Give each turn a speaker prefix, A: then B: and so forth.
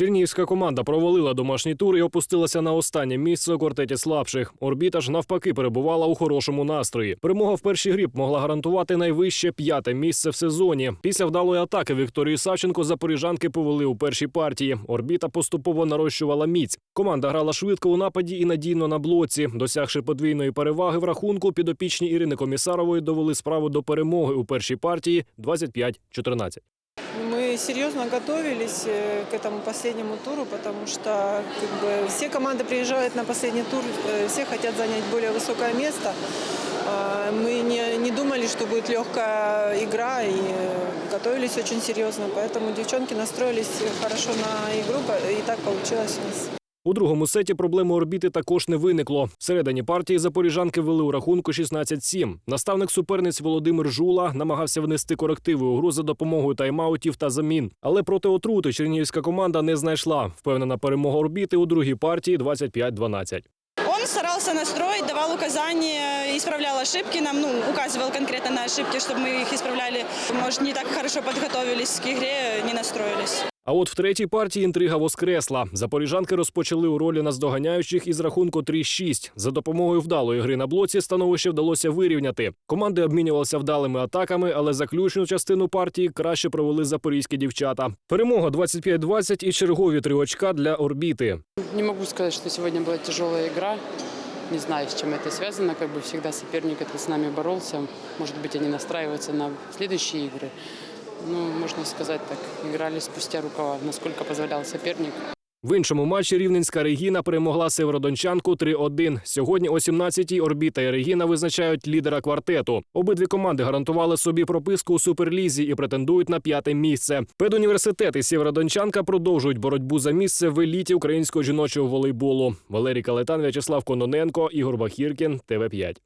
A: Чернігівська команда провалила домашній тур і опустилася на останнє місце у квартеті слабших. Орбіта ж навпаки перебувала у хорошому настрої. Перемога в першій грі могла гарантувати найвище п'яте місце в сезоні. Після вдалої атаки Вікторії Савченко запоріжанки повели у першій партії. Орбіта поступово нарощувала міць. Команда грала швидко у нападі і надійно на блоці. Досягши подвійної переваги в рахунку, підопічні Ірини Комісарової довели справу до перемоги у першій партії 25-14.
B: Серьезно готовились э, к этому последнему туру, потому что как бы, все команды приезжают на последний тур, э, все хотят занять более высокое место. А, Мы не, не думали, что будет легкая игра и готовились очень серьезно, поэтому девчонки настроились хорошо на игру, и так получилось у нас.
A: У другому сеті проблеми орбіти також не виникло. Всередині партії запоріжанки вели у рахунку 16-7. Наставник суперниць Володимир Жула намагався внести корективи у гру за допомогою тайм-аутів та замін. Але проти отрути чернігівська команда не знайшла. Впевнена перемога орбіти у другій партії 25-12.
C: Он старался настроить, давал указания, исправлял ошибки нам, ну, указывал конкретно на ошибки, чтобы мы их исправляли. Может, не так хорошо подготовились к игре, не настроились.
A: А от в третій партії інтрига воскресла. Запоріжанки розпочали у ролі наздоганяючих із рахунку 3-6. За допомогою вдалої гри на блоці становище вдалося вирівняти. Команди обмінювалися вдалими атаками, але заключну частину партії краще провели запорізькі дівчата. Перемога 25-20 і чергові три очка для орбіти.
D: Не могу сказать, что сегодня была тяжелая игра. Не знаю, с чем это связано. Как бы всегда соперник это с нами боролся. Может быть, они настраиваются на следующие игры. Ну, можно сказать так, играли спустя рукава, насколько позволял соперник.
A: В іншому матчі рівненська Регіна перемогла Северодончанку 3-1. Сьогодні о 17-й Орбіта і Регіна визначають лідера квартету. Обидві команди гарантували собі прописку у суперлізі і претендують на п'яте місце. Педуніверситет і Сєвєродончанка продовжують боротьбу за місце в еліті українського жіночого волейболу. Валерій Калетан, В'ячеслав Кононенко, Ігор Бахіркін, ТВ 5